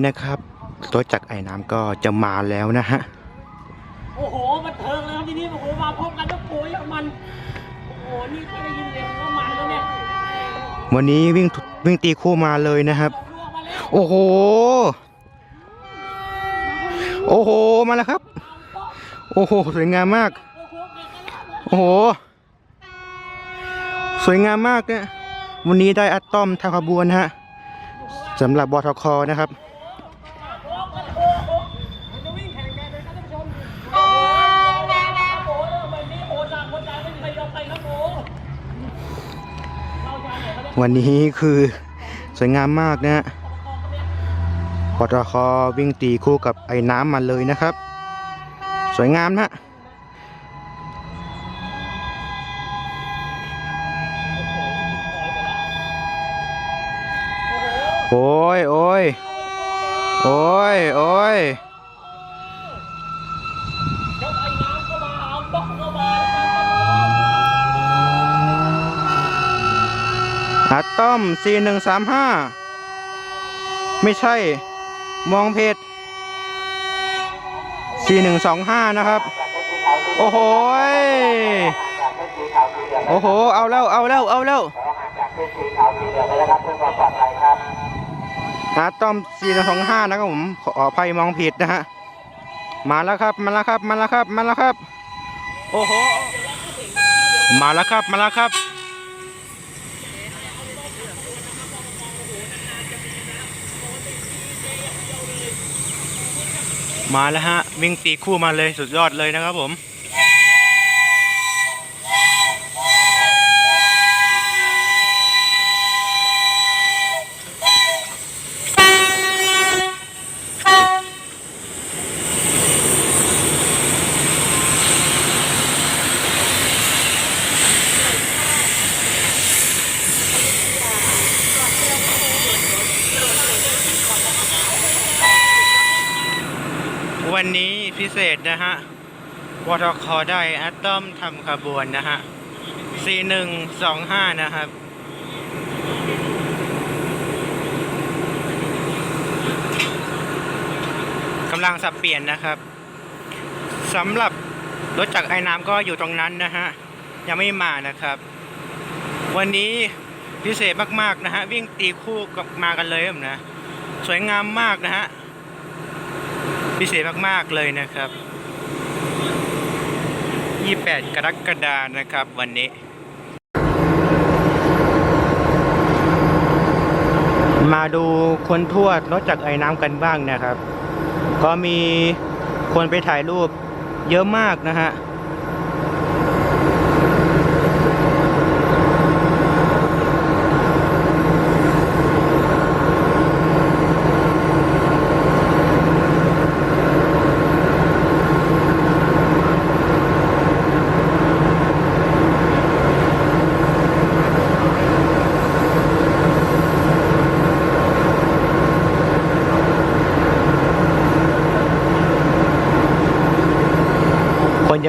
อนนี้นะครับรถจักรไอ้น้ำก็จะมาแล้วนะฮะ โอ้โห มันเทิงเลยครับทีนี้โอ้โห มาพบกันแล้วโอยอย่างมัน โอ้โห นี่ไม่ได้ยินเสียงว่ามันแล้วเนี่ยวันนี้วิ่งวิ่งตีคู่มาเลยนะครับล่วงมาแล้วโอ้โห โอ้โห มาแล้วครับ โอ้โห สวยงามมาก โอ้โหเก่งกันแล้วโอ้โหสวยงามมากเนี่ย วันนี้ได้อัตตอมทางขบวนนะฮะสำหรับบทคนะครับ วันนี้คือสวยงามมากนะฮะบทควิ่งตีคู่กับไอ้น้ำมาเลยนะครับ สวยงามนะฮะโอ้ยโอ้ยโอ้ยโอ้ยย อัตอม 4135 ไม่ใช่ มองเพจ4125 นะครับ โอ้โหยโอ้โห เอาแล้ว เอาแล้ว เอาแล้วอัตอม4125 นะครับผม ขออภัยมองผิดนะฮะ มาแล้วครับ มาแล้วครับ มาแล้วครับ มาแล้วครับ โอ้โห มาแล้วครับ มาแล้วครับ มาแล้วฮะ วิ่งตีคู่มาเลยสุดยอดเลยนะครับผม วันนี้พิเศษนะฮะ วทคได้อัตตอมทำขบวนนะฮะ 4125 นะครับกำลังสับเปลี่ยนนะครับสำหรับรถจักรไอ้น้ำก็อยู่ตรงนั้นนะฮะ ยังไม่มานะครับ วันนี้พิเศษมาก ๆ นะฮะ วิ่งตีคู่กับมากันเลยนะ สวยงามมากนะฮะ พิเศษมาก ๆ เลยนะครับ 28 กรกฎานะครับวันนี้ มาดูคนทวดรถจักรไอ้น้ำกันบ้างนะครับ ก็มีคนไปถ่ายรูปเยอะมากนะฮะ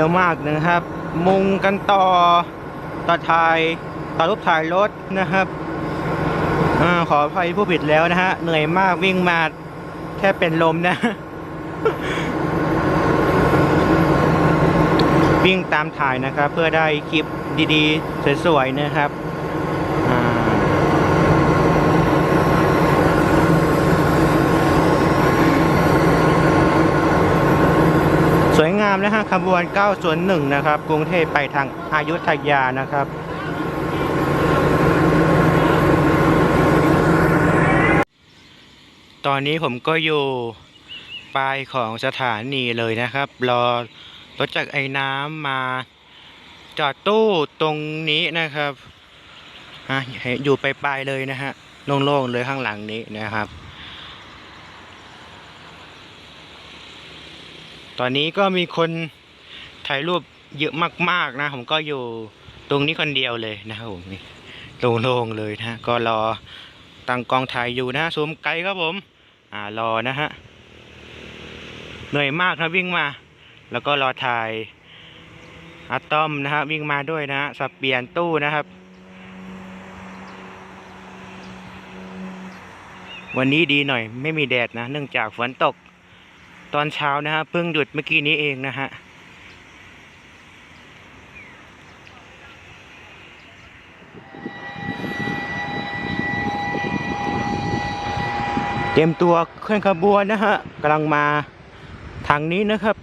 อะมากนะครับ มุงกันต่อต่อถ่ายต่อรูปถ่ายรถนะครับอขออภัยผู้ผิดแล้วนะฮะ เหนื่อยมากวิ่งมาแค่เป็นลมนะ วิ่งตามถ่ายนะครับ เพื่อได้คลิปดีๆ สวยๆนะครับอ่า สวยงามนะฮะขบวน 901 นะครับ กรุงเทพไปทางอายุทยานะครับ ตอนนี้ผมก็อยู่ปลายของสถานีเลยนะครับ รอรถจากไอ้น้ำมาจอดตู้ตรงนี้นะครับอะอยู่ไปปลายเลยนะฮะโล่งๆเลยข้างหลังนี้นะครับ ตอนนี้ก็มีคนถ่ายรูปเยอะมาก ๆ นะ ผมก็อยู่ตรงนี้คนเดียวเลยนะครับผมนี่โล่งๆเลยนะก็รอตั้งกองถ่ายอยู่นะซูมไกลครับผม อ่ารอนะฮะเหนื่อยมากนะวิ่งมา แล้วก็รอถ่ายอะตอมนะฮะวิ่งมาด้วยนะฮะสับเปลี่ยนตู้นะครับ วันนี้ดีหน่อยไม่มีแดดนะ เนื่องจากฝนตก ตอนเช้านะฮะเพิ่งหยุดเมื่อกี้นี้เองนะฮะเตรียมตัวเคลื่อนขบวนนะฮะกำลังมาทางนี้นะครับ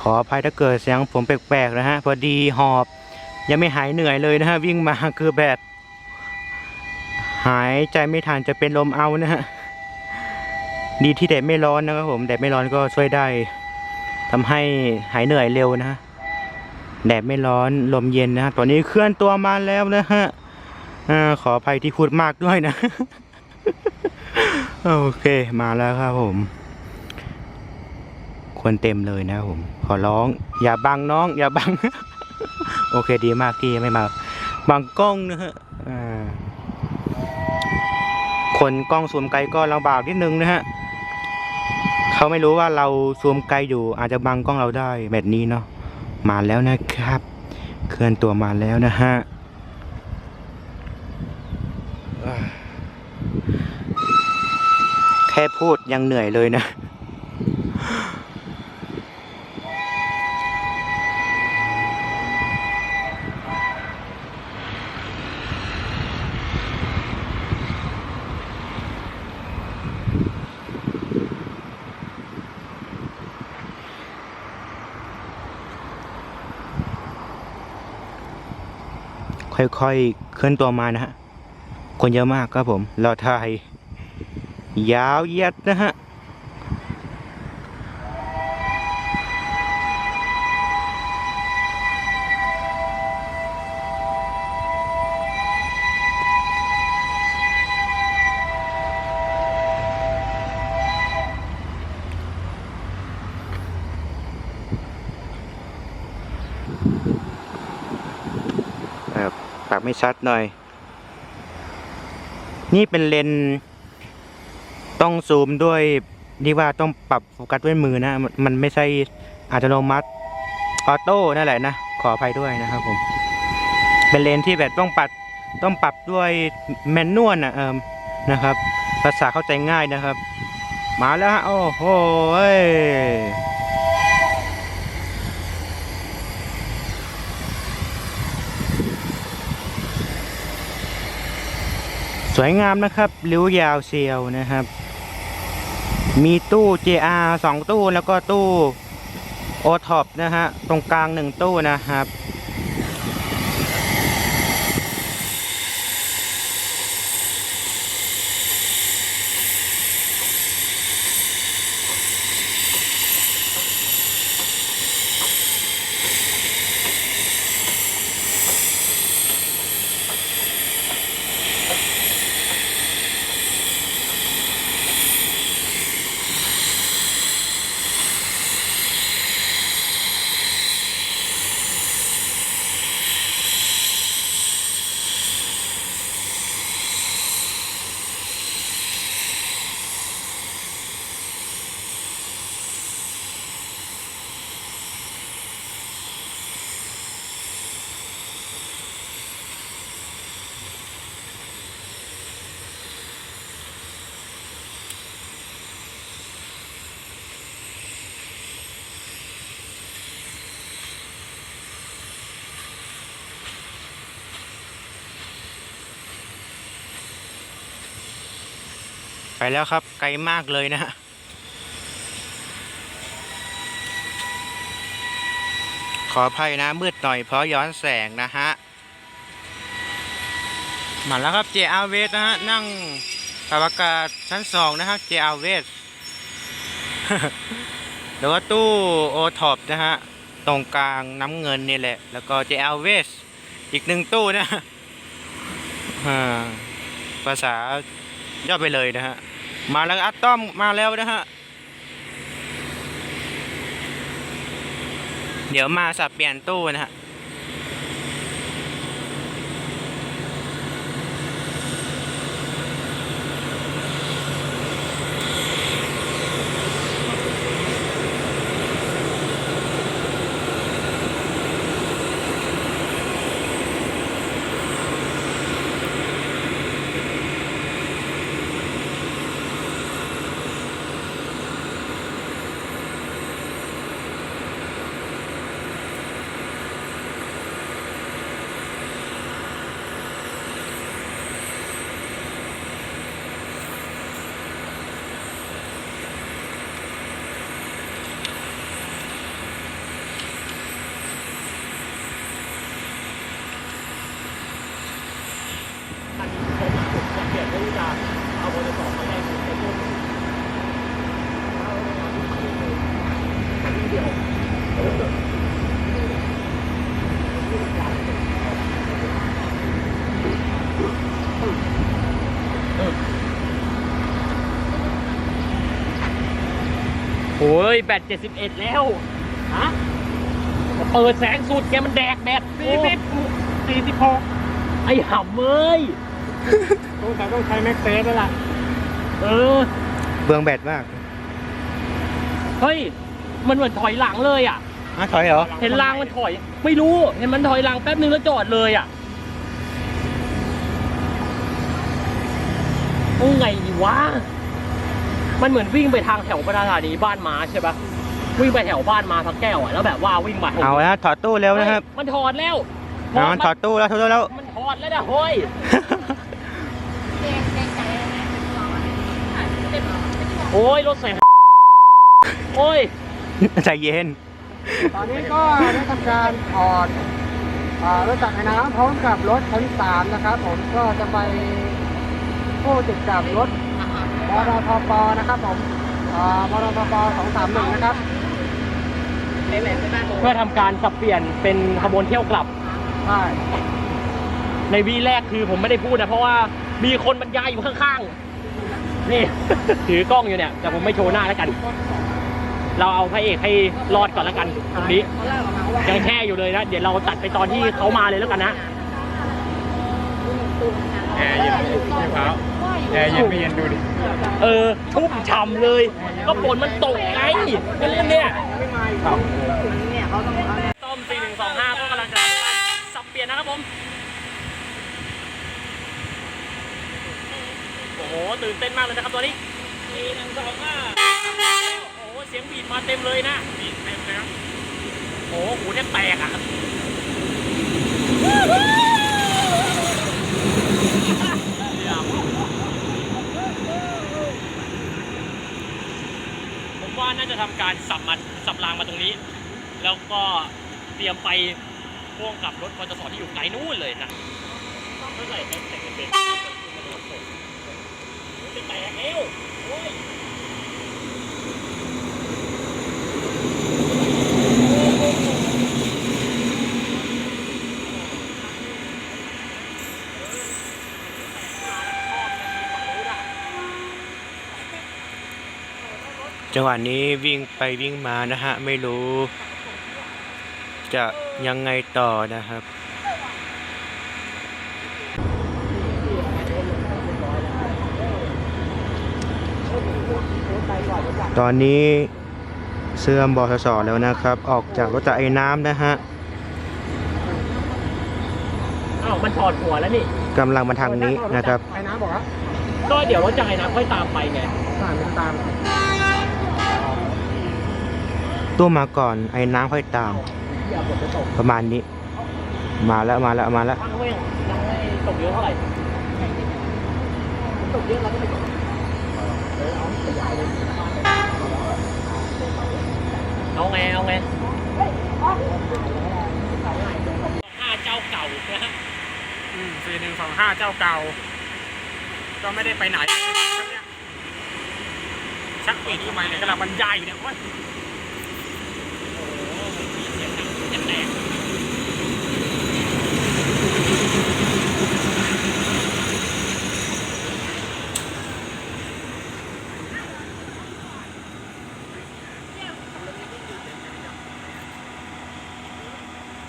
ขออภัยถ้าเกิดเสียงผมแปลกๆนะฮะพอดีหอบยังไม่หายเหนื่อยเลยนะฮะวิ่งมาคือแบบ หายใจไม่ทันจะเป็นลมเอานะฮะ ดีที่แดดไม่ร้อนนะครับผมแดดไม่ร้อนก็ช่วยได้ทำให้หายเหนื่อยเร็วนะฮะแดดไม่ร้อนลมเย็นนะฮะตอนนี้เคลื่อนตัวมาแล้วนะฮะอขออภัยที่พูดมากด้วยนะ โอเคมาแล้วครับผม ควรเต็มเลยนะผม ขอร้อง อย่าบังน้อง อย่าบัง โอเคดีมากที่ไม่มาบังกล้องนะฮะคนกล้องซูมไกลก็ลำบากนิดนึงนะฮะ เขาไม่รู้ว่าเราซูมไกลอยู่อาจจะบังกล้องเราได้แบบนี้เนาะมาแล้วนะครับ เคลื่อนตัวมาแล้วนะฮะแค่พูดยังเหนื่อยเลยนะ ค่อยๆเคลื่อนตัวมานะฮะคนเยอะมากครับผมรอถ่ายยาวเยียดนะฮะ แบบปากไม่ ชัดหน่อย นี่เป็นเลนต้องซูมด้วยนี่ว่าต้องปรับโฟกัสด้วยมือนะ มันไม่ใช่อัตโนมัติออโต้นั่นแหละนะ ขออภัยด้วยนะครับผม เป็นเลนที่แบบต้องปรับต้องปรับด้วยแมนนวลนะเอิมนะครับ ภาษาเข้าใจง่ายนะครับ มาแล้วฮะโอ้โหเอ้ย สวยงามนะครับริ้วยาวเซียวนะครับ มีตู้ JR สองตู้แล้วก็ตู้โอท็อปนะฮะ ตรงกลางหนึ่งตู้นะครับ ไปแล้วครับ ไกลมากเลยนะฮะขออภัยนะ มืดหน่อยเพราะย้อนแสงนะฮะ มาแล้วครับ JR w a s นะฮะ นั่งปรับอากาศชั้นสองนะฮะ JR w a s แล้วก็ตู้โอท็อปนะฮะ ตรงกลางน้ำเงินนี่แหละ แล้วก็ JR w a s อีกหนึ่งตู้นะฮะภาษาย่อไปเลยนะฮะ มาแล้วอัตต้อมมาแล้วนะฮะ เดี๋ยวมาสับเปลี่ยนตู้นะฮะ โอ้ยแบต71 แล้วฮะเปิดแสงสูตรแกมันแดกแบตสี่สิบสี่สิบหกไอ้ห่ำเอ้ยต้องแต่ต้องใช้แม็กเซสแล้วล่ะ เออ เบืองแบตมาก เฮ้ย มันเหมือนถอยหลังเลยอะอะถอยเหรอ เห็นรางมันถอย ไม่รู้ เห็นมันถอยหลังแป๊บนึงแล้วจอดเลยอะเอาไงดีวะ มันเหมือนวิ่งไปทางแถวประธานีบ้านม้าใช่ปะวิ่งไปแถวบ้านม้าพักแก้วอะแล้วแบบว่าวิ่งมาเอาแล้วถอดตู้เร็วนะครับเฮ้ยมันถอดแล้วเอาถอดตู้แล้วถอดตู้แล้ว มันถอดแล้วนะเฮ้ยโอ้ยรถใส่โอ้ยใจเย็น ตอนนี้ก็ได้ทำการถอดอ่ารถจักรยานน้ำพร้อมกับรถชั้นสามนะครับ ผมก็จะไปผู้ติดกับรถ มรทปนะครับผมอ่ามรทปสองสามหนึ่งนะครับ เพื่อทำการสับเปลี่ยนเป็นขบวนเที่ยวกลับ ใช่ ในวีแรกคือผมไม่ได้พูดนะ เพราะว่ามีคนบรรยายอยู่ข้างๆ นี่ ถือกล้องอยู่เนี่ย แต่ผมไม่โชว์หน้าแล้วกัน เราเอาพระเอกให้รอดก่อนแล้วกัน ตรงนี้ยังแช่อยู่เลยนะ เดี๋ยวเราตัดไปตอนที่เขามาเลยแล้วกันนะ แอร์เย็นพี่เท้าแอร์เย็นไม่เย็นดูดิ เออชุ่มฉ่ำเลย ก็ฝนมันตกไงก็เล่นเนี่ยต้ม4125ก็กำลังจะสับเปลี่ยนนะครับผม โอ้โห ตื่นเต้นมากเลยนะครับตัวนี้4125โอ้โห เสียงบีดมาเต็มเลยนะบีดเต็มเลยโอ้โหหูเนี่ยแตกอะ ผมว่าน่าจะทำการสับมันสับรางมาตรงนี้ แล้ว ก็เตรียมไปพ่วงกับรถมอเตอร์ไซค์ที่อยู่ไกลนู่นเลยนะเมื่อไหร่แฮชแท็กจะเป็นแตกแล้วโอ้ยชอบจะมีฝั่งนู้นอะจังหวะนี้วิ่งไปวิ่งมานะฮะ ไม่รู้ จะยังไงต่อนะครับ ตอนนี้เสื่อมบอสสแล้วนะครับ ออกจากรถจักรไอ้น้ำนะฮะอ้าวมันถอดหัวแล้วนี่กำลังมาทางนี้นะครับ ไอ้น้ำบอกว่าก็เดี๋ยวรถจักรยานน้ำค่อยตามไปไงผ่านตามตู้มาก่อนไอ้น้ำค่อยตาม อย่าฝนจะตกประมาณนี้ มาแล้วมาแล้วมาแล้วฟังเว้ยยังไม่ตกเยอะเท่าไหร่ตกเยอะเราก็ไม่ตกเอาไงเอาไงห้าเจ้าเก่านะฮะอืมสี่หนึ่งสองห้าเจ้าเก่า ก็ไม่ได้ไปไหนชักปีกทำไมเนี่ยกำลังบรรยายอยู่เนี่ยโอ๊ย โอ้โหมีเสียง ดังจะแตก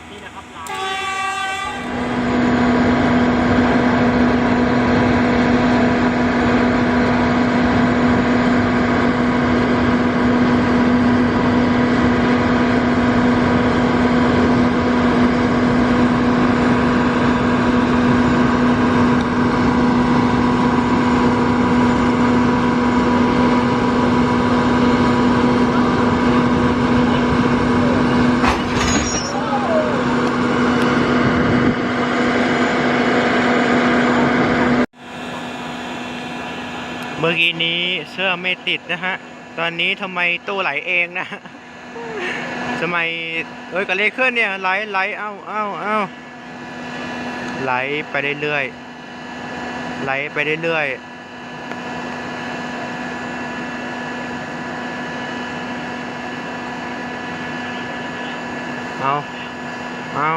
นี่นะครับเราเมื่อกี้นี้เสื้อ ไม่ติดนะฮะ ตอนนี้ทำไมตู้ไหลเองนะทำไมเอ้ยกระเลขึ้นเนี่ยไหลไหลเอ้าเอ้าเอ้าไหลไปเรื่อยๆไหลไปเรื่อยๆเอาเอา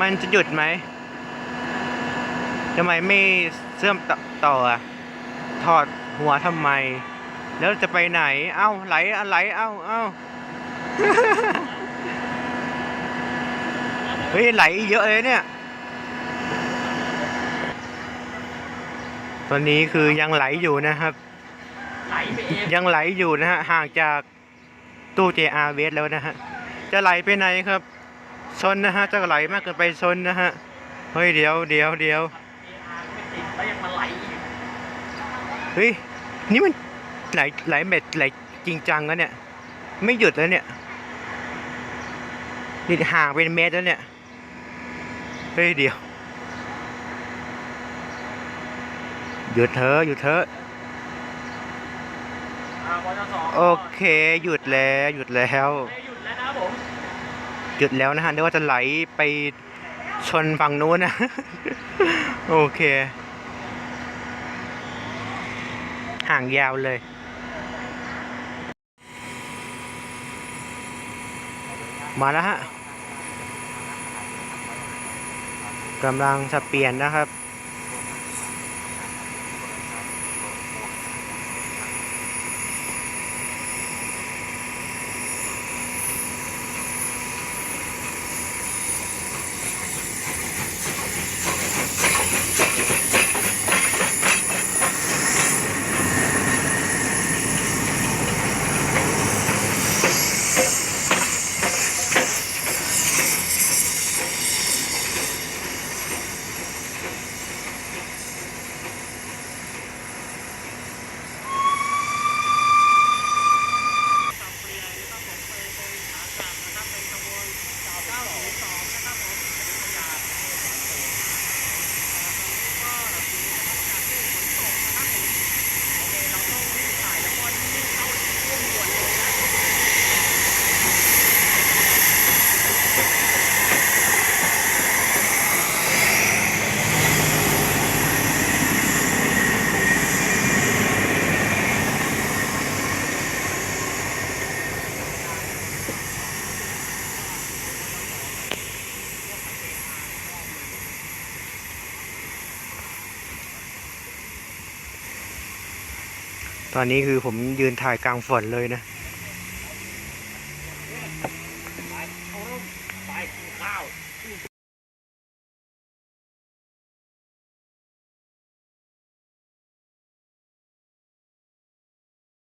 มันจะหยุดไหม ทำไมไม่เสื่อมต่อต่ออะ ถอดหัวทำไม แล้วจะไปไหน เอ้าไหลอะไหลเอ้าเอ้าเฮ้ยไหลเยอะเลยเนี่ย ตอนนี้คือยังไหลอยู่นะครับไหลไปเองยังไหลอยู่นะฮะ ห่างจากตู้ JR เวสแล้วนะฮะ จะไหลไปไหนครับ ชนนะฮะ จะไหลมากเกินไปชนนะฮะ เฮ้ยเดี๋ยวเดี๋ยวเดี๋ยวไม่ติดแล้วยังมาไหลอีก เฮ้ย นี่มันไหลไหลเม็ดไหลจริงจังแล้วเนี่ย ไม่หยุดแล้วเนี่ยนี่ห่างเป็นเมตรแล้วเนี่ย เฮ้ยเดี๋ยว หยุดเถอะหยุดเถอะอ่าปตทโอเค หยุดแล้วหยุดแล้วไม่หยุดแล้วนะครับผมหยุดแล้วนะฮะเดี๋ยวว่าจะไหลไปชนฝั่งนู้นนะ โอเค ห่างยาวเลย มาแล้วฮะกำลังจะเปลี่ยนนะครับ ตอนนี้คือผมยืนถ่ายกลางฝนเลยนะ